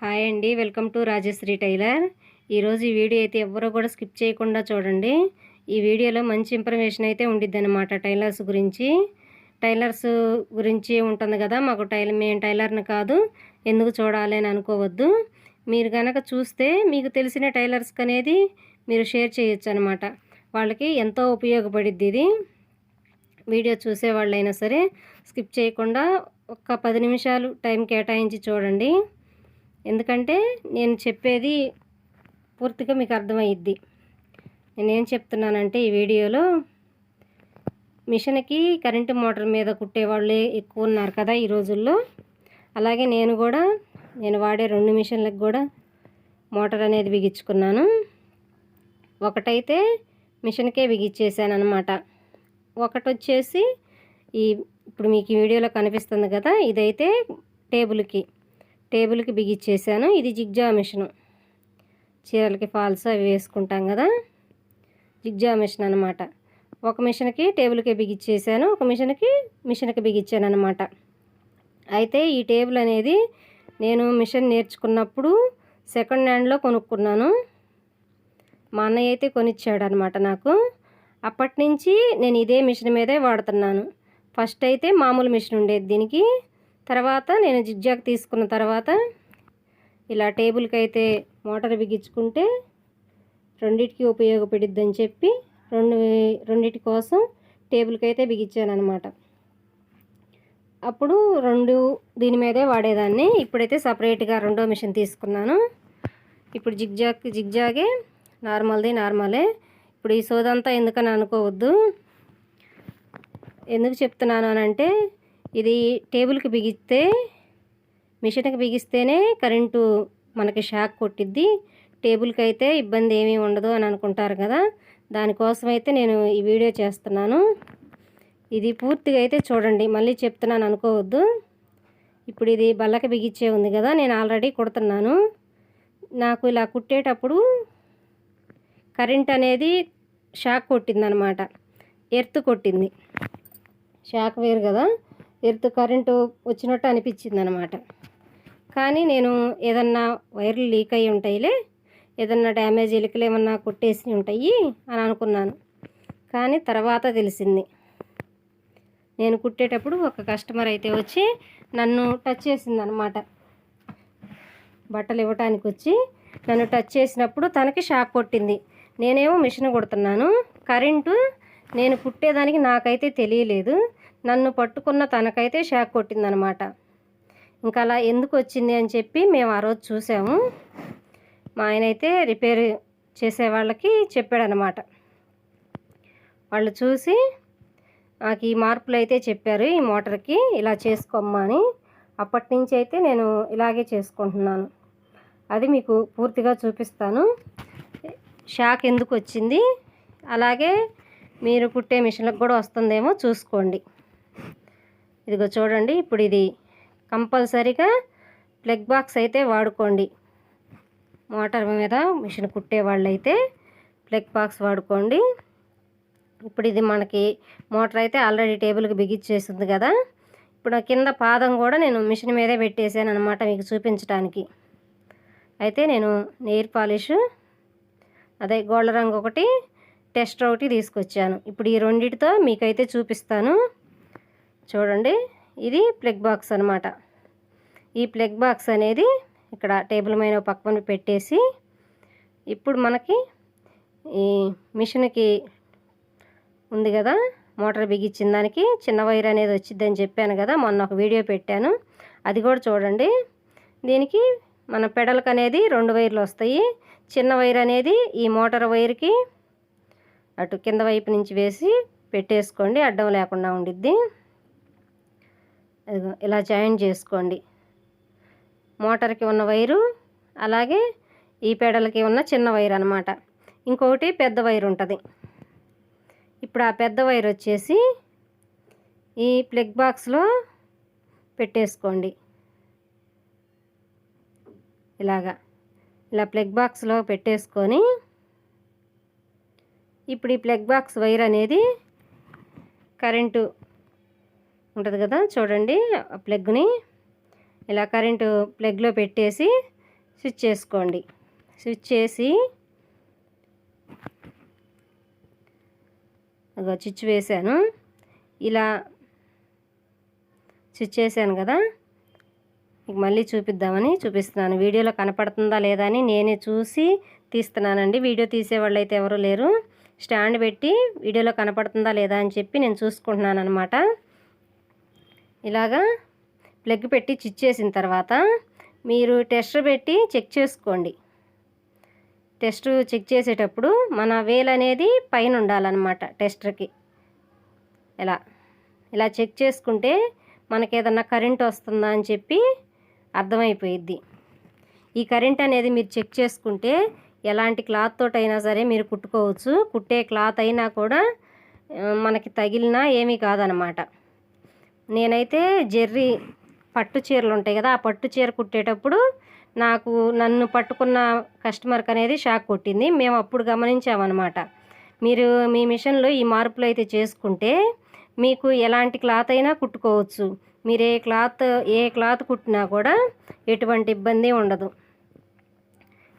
Hi అండి welcome to Rajshri tailor. ఈరోజు ఈ వీడియో అయితే ఎవరో కూడా స్కిప్ చేయకుండా చూడండి. ఈ వీడియోలో మంచి ఇన్ఫర్మేషన్ అయితే ఉండిద్ది అనమాట టైలర్స్ గురించి. టైలర్స్ గురించి ఉంటుంది కదా మాకు టైలర్ మేము టైలర్ని కాదు ఎందుకు చూడాలి అని అనుకోవద్దు. మీరు కనుక చూస్తే మీకు తెలిసిన టైలర్స్కి అనేది మీరు షేర్ చేయొచ్చు అనమాట వాళ్ళకి ఎంతో ఉపయోగపడిద్ది ఇది. వీడియో చూసే వాళ్ళైనా సరే స్కిప్ చేయకుండా ఒక్క పది నిమిషాలు టైం కేటాయించి చూడండి. ఎందుకంటే నేను చెప్పేది పూర్తిగా మీకు అర్థమయ్యిద్ది. నేనేం చెప్తున్నానంటే ఈ వీడియోలో మిషన్కి కరెంటు మోటార్ మీద కుట్టేవాళ్ళే ఎక్కువ ఉన్నారు కదా ఈ రోజుల్లో. అలాగే నేను కూడా నేను వాడే రెండు మిషన్లకు కూడా మోటార్ అనేది బిగించుకున్నాను. ఒకటైతే మిషన్కే బిగించేసాను అనమాట ఒకటి వచ్చేసి ఈ ఇప్పుడు మీకు ఈ వీడియోలో కనిపిస్తుంది కదా ఇదైతే టేబుల్కి. టేబుల్కి బిగిచ్చేసాను. ఇది జిగ్జా మిషను. చీరలకి ఫాల్స్ అవి వేసుకుంటాం కదా? జిగ్జా మిషన్ అనమాట ఒక మిషన్కి టేబుల్కి బిగిచ్చేసాను. ఒక మిషన్కి మిషన్కి బిగిచ్చాను అనమాట అయితే ఈ టేబుల్ అనేది నేను మిషన్ నేర్చుకున్నప్పుడు సెకండ్ హ్యాండ్లో కొనుక్కున్నాను. మా అన్నయ్య అయితే కొనిచ్చాడు అనమాట నాకు. అప్పటి నుంచి నేను ఇదే మిషన్ మీదే వాడుతున్నాను. ఫస్ట్ అయితే మామూలు మిషన్ ఉండేది దీనికి. తర్వాత నేను జిగ్జాగ్ తీసుకున్న తర్వాత ఇలా టేబుల్కి అయితే మోటార్ బిగించుకుంటే రెండిటికి ఉపయోగపడిద్దని చెప్పి రెండు రెండిటి కోసం టేబుల్కి అయితే బిగించాను అనమాట అప్పుడు రెండు దీని మీదే వాడేదాన్ని. ఇప్పుడైతే సపరేట్గా రెండో మిషన్ తీసుకున్నాను. ఇప్పుడు జిగ్జాగ్ జిగ్జాగే నార్మల్ది నార్మలే. ఇప్పుడు ఈ సోదంతా ఎందుకని అనుకోవద్దు. ఎందుకు చెప్తున్నాను అని అంటే ఇది టేబుల్కి బిగిస్తే మిషన్కి బిగిస్తేనే కరెంటు మనకి షాక్ కొట్టిద్ది. టేబుల్కి అయితే ఇబ్బంది ఏమీ ఉండదు అని అనుకుంటారు కదా. దానికోసం అయితే నేను ఈ వీడియో చేస్తున్నాను. ఇది పూర్తిగా అయితే చూడండి. మళ్ళీ చెప్తున్నాను అనుకోవద్దు. ఇప్పుడు ఇది బల్లకి బిగిచ్చే ఉంది కదా నేను ఆల్రెడీ కుడుతున్నాను. నాకు ఇలా కుట్టేటప్పుడు కరెంట్ అనేది షాక్ కొట్టిందనమాట. ఎర్త్ కొట్టింది. షాక్ వేరు కదా. ఎర్త్ కరెంటు వచ్చినట్టు అనిపించింది అనమాట కానీ నేను ఏదన్నా వైర్లు లీక్ అయ్యి ఉంటాయిలే ఏదన్నా డ్యామేజ్ ఎలుకలు ఏమన్నా కొట్టేసి ఉంటాయి అని అనుకున్నాను. కానీ తర్వాత తెలిసింది. నేను కుట్టేటప్పుడు ఒక కస్టమర్ అయితే వచ్చి నన్ను టచ్ చేసింది అనమాట బట్టలు ఇవ్వటానికి వచ్చి నన్ను టచ్ చేసినప్పుడు తనకి షాక్ కొట్టింది. నేనేమో మిషన్ కుడుతున్నాను కరెంటు నేను కుట్టేదానికి నాకైతే తెలియలేదు నన్ను పట్టుకున్న తనకైతే షాక్ కొట్టిందనమాట. ఇంకా అలా ఎందుకు వచ్చింది అని చెప్పి మేము ఆ రోజు చూసాము. మా ఆయన అయితే రిపేర్ చేసే వాళ్ళకి చెప్పాడనమాట. వాళ్ళు చూసి నాకు ఈ మార్పులు అయితే చెప్పారు ఈ మోటార్కి ఇలా చేసుకోమ్మా అని అప్పటి నుంచి అయితే నేను ఇలాగే చేసుకుంటున్నాను. అది మీకు పూర్తిగా చూపిస్తాను. షాక్ ఎందుకు వచ్చింది? అలాగే మీరు కుట్టే మిషన్లకు కూడా వస్తుందేమో చూసుకోండి. ఇదిగో చూడండి ఇప్పుడు ఇది కంపల్సరీగా ప్లగ్ బాక్స్ అయితే వాడుకోండి. మోటార్ మీద మిషన్ కుట్టే వాళ్ళైతే ప్లగ్ బాక్స్ వాడుకోండి. ఇప్పుడు ఇది మనకి మోటార్ అయితే ఆల్రెడీ టేబుల్కి బిగించేసింది కదా. ఇప్పుడు కింద పాదం కూడా నేను మిషన్ మీదే పెట్టేసాను అనమాట మీకు చూపించడానికి అయితే నేను నెయిర్ పాలిష్ అదే గోల్డ్ రంగు ఒకటి టెస్ట్ ఒకటి తీసుకొచ్చాను. ఇప్పుడు ఈ రెండిటితో మీకైతే చూపిస్తాను. చూడండి ఇది ప్లగ్ బాక్స్ అనమాట ఈ ప్లగ్ బాక్స్ అనేది ఇక్కడ టేబుల్ మీద పక్కన పెట్టేసి ఇప్పుడు మనకి ఈ మిషన్కి ఉంది కదా మోటార్ బిగించిన దానికి చిన్న వైర్ అనేది వచ్చిందని చెప్పాను కదా మొన్న ఒక వీడియో పెట్టాను. అది కూడా చూడండి. దీనికి మన పెడలకు అనేది రెండు వైర్లు వస్తాయి. చిన్న వైర్ అనేది ఈ మోటార్ వైర్కి అటు కింద వైపు నుంచి వేసి పెట్టేసుకోండి అడ్డం లేకుండా ఉండిద్ది. ఇలా జాయిన్ చేసుకోండి. మోటార్కి ఉన్న వైరు అలాగే ఈ పెడలకి ఉన్న చిన్న వైర్ అనమాట ఇంకొకటి పెద్ద వైర్ ఉంటుంది. ఇప్పుడు ఆ పెద్ద వైర్ వచ్చేసి ఈ ప్లగ్ బాక్స్లో పెట్టేసుకోండి. ఇలాగా. ఇలా ప్లగ్ బాక్స్లో పెట్టేసుకొని ఇప్పుడు ఈ ప్లగ్ బాక్స్ వైర్ అనేది కరెంటు ఉంటుంది కదా చూడండి. ఆ ప్లగ్ని ఇలా కరెంటు ప్లగ్లో పెట్టేసి స్విచ్ చేసుకోండి. స్విచ్ చేసి స్విచ్ వేసాను ఇలా స్విచ్ చేశాను కదా. మీకు మళ్ళీ చూపిద్దామని చూపిస్తున్నాను. వీడియోలో కనపడుతుందా లేదా అని నేనే చూసి తీస్తున్నానండి. వీడియో తీసేవాళ్ళు అయితే ఎవరు లేరు. స్టాండ్ పెట్టి వీడియోలో కనపడుతుందా లేదా అని చెప్పి నేను చూసుకుంటున్నాను అనమాట ఇలాగా ప్లగ్ పెట్టి చిచ్చేసిన తర్వాత మీరు టెస్టర్ పెట్టి చెక్ చేసుకోండి. టెస్ట్ చెక్ చేసేటప్పుడు మన వేలు అనేది పైన ఉండాలన్నమాట టెస్టర్కి ఇలా ఇలా చెక్ చేసుకుంటే మనకి ఏదన్నా కరెంట్ వస్తుందా అని చెప్పి అర్థమైపోయిద్ది. ఈ కరెంట్ అనేది మీరు చెక్ చేసుకుంటే ఎలాంటి క్లాత్ తోటైనా సరే మీరు కుట్టుకోవచ్చు. కుట్టే క్లాత్ అయినా కూడా మనకి తగిలినా ఏమీ కాదనమాట నేనైతే జెర్రీ పట్టు చీరలు ఉంటాయి కదా ఆ పట్టు చీర కుట్టేటప్పుడు నాకు నన్ను పట్టుకున్న కస్టమర్కి అనేది షాక్ కొట్టింది. మేము అప్పుడు గమనించామన్నమాట. మీరు మీ మిషన్లో ఈ మార్పులు అయితే చేసుకుంటే మీకు ఎలాంటి క్లాత్ అయినా కుట్టుకోవచ్చు. మీరు ఏ క్లాత్ ఏ క్లాత్ కుట్టినా కూడా ఎటువంటి ఇబ్బంది ఉండదు.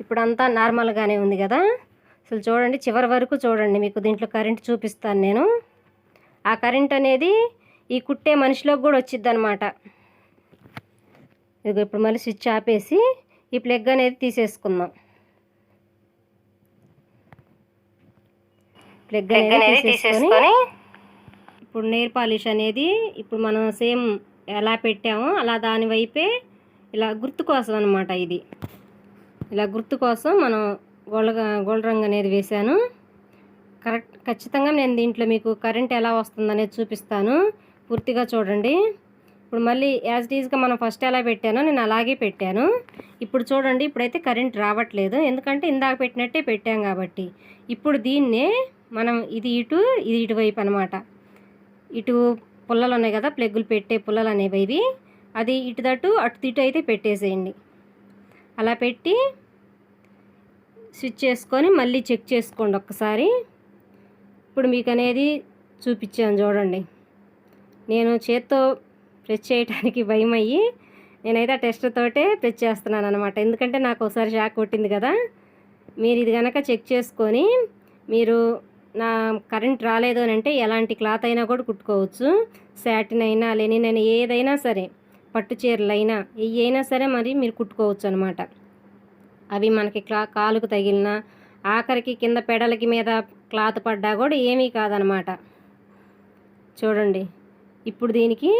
ఇప్పుడంతా నార్మల్గానే ఉంది కదా. అసలు చూడండి చివరి వరకు చూడండి మీకు దీంట్లో కరెంట్ చూపిస్తాను నేను. ఆ కరెంట్ అనేది ఈ కుట్టే మనిషిలోకి కూడా వచ్చిద్ది అనమాట ఇదిగో ఇప్పుడు మళ్ళీ స్విచ్ ఆపేసి ఈ ప్లగ్ అనేది తీసేసుకుందాం. ప్లగ్ అనేది తీసేసుకొని ఇప్పుడు నెయిల్ పాలిష్ అనేది ఇప్పుడు మనం సేమ్ ఎలా పెట్టామో అలా దాని వైపే ఇలా గుర్తు కోసం అనమాట ఇది. ఇలా గుర్తు కోసం మనం గోల్డ్ గోల్డ్ రంగు అనేది వేశాను. కరెక్ట్ ఖచ్చితంగా నేను దీంట్లో మీకు కరెంట్ ఎలా వస్తుందనేది చూపిస్తాను. పూర్తిగా చూడండి. ఇప్పుడు మళ్ళీ యాజ్ ఈజ్గా మనం ఫస్ట్ ఎలా పెట్టానో నేను అలాగే పెట్టాను. ఇప్పుడు చూడండి ఇప్పుడైతే కరెంట్ రావట్లేదు. ఎందుకంటే ఇందాక పెట్టినట్టే పెట్టాం కాబట్టి. ఇప్పుడు దీన్నే మనం ఇది ఇటు ఇది ఇటువైపు అనమాట ఇటు పుల్లలు ఉన్నాయి కదా ప్లగ్గులు పెట్టే పుల్లలు అనేవి ఇవి. అది ఇటు తట్టు అటు తిటు అయితే పెట్టేసేయండి. అలా పెట్టి స్విచ్ చేసుకొని మళ్ళీ చెక్ చేసుకోండి ఒక్కసారి. ఇప్పుడు మీకు అనేది చూపించాను చూడండి. నేను చేత్తో ప్రెస్ చేయడానికి భయం అయ్యి నేనైతే ఆ టెస్ట్ తోటే ప్రెస్ చేస్తున్నాను అనమాట ఎందుకంటే నాకు ఒకసారి షాక్ కొట్టింది కదా. మీరు ఇది కనుక చెక్ చేసుకొని మీరు నా కరెంట్ రాలేదు అని అంటే ఎలాంటి క్లాత్ అయినా కూడా కుట్టుకోవచ్చు. శాటిన్ అయినా లెనిన్ అయినా ఏదైనా సరే పట్టు చీరలు అయినా ఏ అయినా సరే మరి మీరు కుట్టుకోవచ్చు అనమాట అవి మనకి క్లా కాలుకు తగిలిన ఆఖరికి కింద పెడలకి మీద క్లాత్ పడ్డా కూడా ఏమీ కాదనమాట చూడండి. ఇప్పుడు దీనికి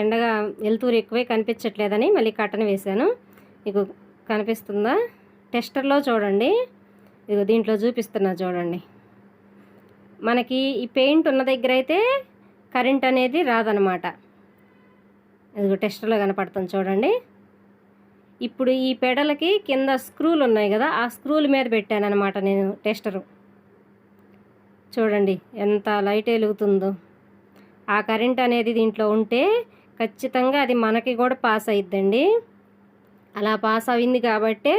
ఎండగా వెలుతురు ఎక్కువే కనిపించట్లేదని మళ్ళీ కట్టన వేశాను. మీకు కనిపిస్తుందా? టెస్టర్లో చూడండి. ఇదిగో దీంట్లో చూపిస్తున్నా చూడండి. మనకి ఈ పెయింట్ ఉన్న దగ్గర అయితే కరెంట్ అనేది రాదనమాట. ఇదిగో టెస్టర్లో కనపడుతుంది చూడండి. ఇప్పుడు ఈ పెడలకి కింద స్క్రూలు ఉన్నాయి కదా ఆ స్క్రూల మీద పెట్టాను అనమాట నేను టెస్టరు. చూడండి ఎంత లైట్ వెలుగుతుందో. ఆ కరెంట్ అనేది దీంట్లో ఉంటే ఖచ్చితంగా అది మనకి కూడా పాస్ అయిద్దండి. అలా పాస్ అయింది కాబట్టే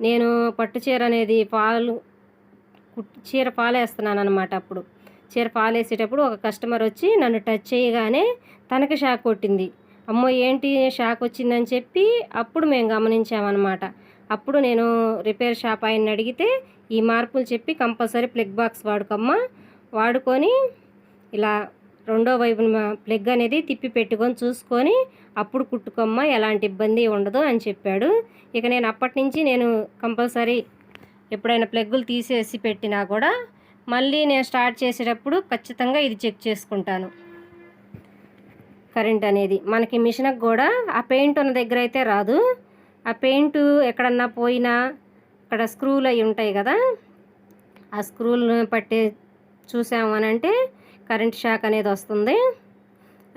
నేను పట్టు చీర అనేది పాలు చీర పాలేస్తున్నాను అనమాట అప్పుడు. చీర పాలేసేటప్పుడు ఒక కస్టమర్ వచ్చి నన్ను టచ్ చేయగానే తనకి షాక్ కొట్టింది. అమ్మో ఏంటి షాక్ వచ్చిందని చెప్పి అప్పుడు మేము గమనించామన్నమాట. అప్పుడు నేను రిపేర్ షాప్ ఆయన అడిగితే ఈ మార్పులు చెప్పి కంపల్సరీ ప్లగ్ బాక్స్ వాడుకమ్మా. వాడుకొని ఇలా రెండో వైపున ప్లగ్ అనేది తిప్పి పెట్టుకొని చూసుకొని అప్పుడు కుట్టుకొమ్మ ఎలాంటి ఇబ్బంది ఉండదు అని చెప్పాడు. ఇక నేను అప్పటి నుంచి నేను కంపల్సరీ ఎప్పుడైనా ప్లగ్గులు తీసేసి పెట్టినా కూడా మళ్ళీ నేను స్టార్ట్ చేసేటప్పుడు ఖచ్చితంగా ఇది చెక్ చేసుకుంటాను. కరెంట్ అనేది మనకి మిషన్కి కూడా ఆ పెయింట్ ఉన్న దగ్గర అయితే రాదు. ఆ పెయింట్ ఎక్కడన్నా పోయినా అక్కడ స్క్రూలు అవి ఉంటాయి కదా ఆ స్క్రూలను పట్టే చూసామనంటే అని అంటే కరెంట్ షాక్ అనేది వస్తుంది.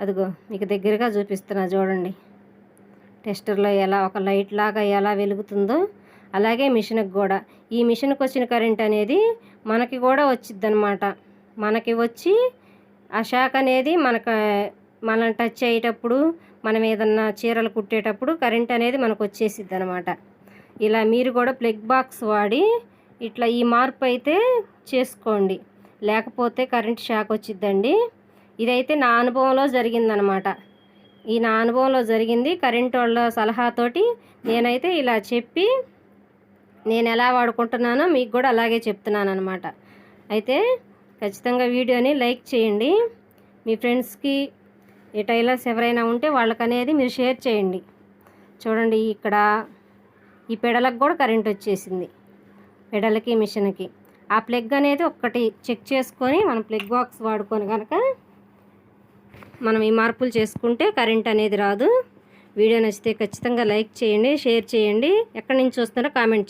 అదిగో మీకు దగ్గరగా చూపిస్తున్నా చూడండి. టెస్టర్లో ఎలా ఒక లైట్ లాగా ఎలా వెలుగుతుందో అలాగే మిషన్కి కూడా. ఈ మిషన్కి వచ్చిన కరెంట్ అనేది మనకి కూడా వచ్చిద్ది అనమాట మనకి వచ్చి ఆ షాక్ అనేది మనకు మనం టచ్ అయ్యేటప్పుడు మనం ఏదన్నా చీరలు కుట్టేటప్పుడు కరెంట్ అనేది మనకు వచ్చేసిద్ది అనమాట ఇలా మీరు కూడా ప్లగ్ బాక్స్ వాడి ఇట్లా ఈ మార్పు అయితే చేసుకోండి. లేకపోతే కరెంట్ షాక్ వచ్చిద్దండి. ఇదైతే నా అనుభవంలో జరిగిందనమాట. ఈ నా అనుభవంలో జరిగింది. కరెంట్ వాళ్ళ సలహాతోటి నేనైతే ఇలా చెప్పి నేను ఎలా వాడుకుంటున్నానో మీకు కూడా అలాగే చెప్తున్నాను అనమాట అయితే ఖచ్చితంగా వీడియోని లైక్ చేయండి. మీ ఫ్రెండ్స్కి ఈ టైలర్స్ ఎవరైనా ఉంటే వాళ్ళకనేది మీరు షేర్ చేయండి. చూడండి ఇక్కడ ఈ పెడలకు కూడా కరెంట్ వచ్చేసింది. పెడలకి మిషన్కి. ఆ ప్లగ్ అనేది ఒక్కటి చెక్ చేసుకొని మనం ప్లగ్ బాక్స్ వాడుకొని కనుక మనం ఈ మార్పులు చేసుకుంటే కరెంట్ అనేది రాదు. వీడియో నచ్చితే ఖచ్చితంగా లైక్ చేయండి షేర్ చేయండి. ఎక్కడి నుంచి చూస్తున్నారో కామెంట్ చేయండి.